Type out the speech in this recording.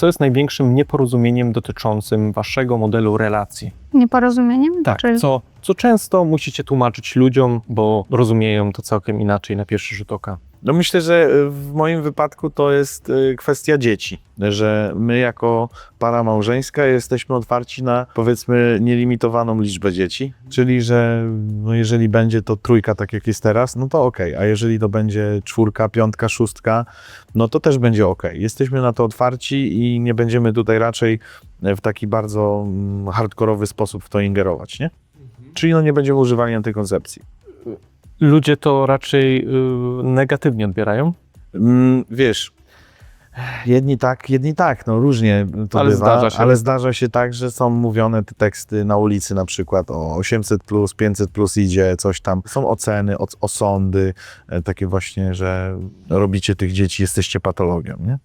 Co jest największym nieporozumieniem dotyczącym waszego modelu relacji? Nieporozumieniem? Tak, Czy... co, co często musicie tłumaczyć ludziom, bo rozumieją to całkiem inaczej na pierwszy rzut oka. No myślę, że y, w moim wypadku to jest y, kwestia dzieci, że my jako para małżeńska jesteśmy otwarci na powiedzmy nielimitowaną liczbę dzieci, czyli że no jeżeli będzie to trójka tak jak jest teraz, no to okej, a jeżeli to będzie czwórka, piątka, szóstka, no to też będzie okej. Jesteśmy na to otwarci i nie będziemy tutaj raczej w taki bardzo mm, hardkorowy sposób w to ingerować, nie? Czyli no nie będziemy używali antykoncepcji. Ludzie to raczej y, negatywnie odbierają, Mm, wiesz, jedni tak, jedni tak, no różnie to Ale bywa, zdarza się. ale zdarza się tak, że są mówione te teksty na ulicy na przykład o 800 plus, 500 plus idzie, coś tam. Są oceny, osądy, e, takie właśnie, że robicie tych dzieci, jesteście patologią, nie?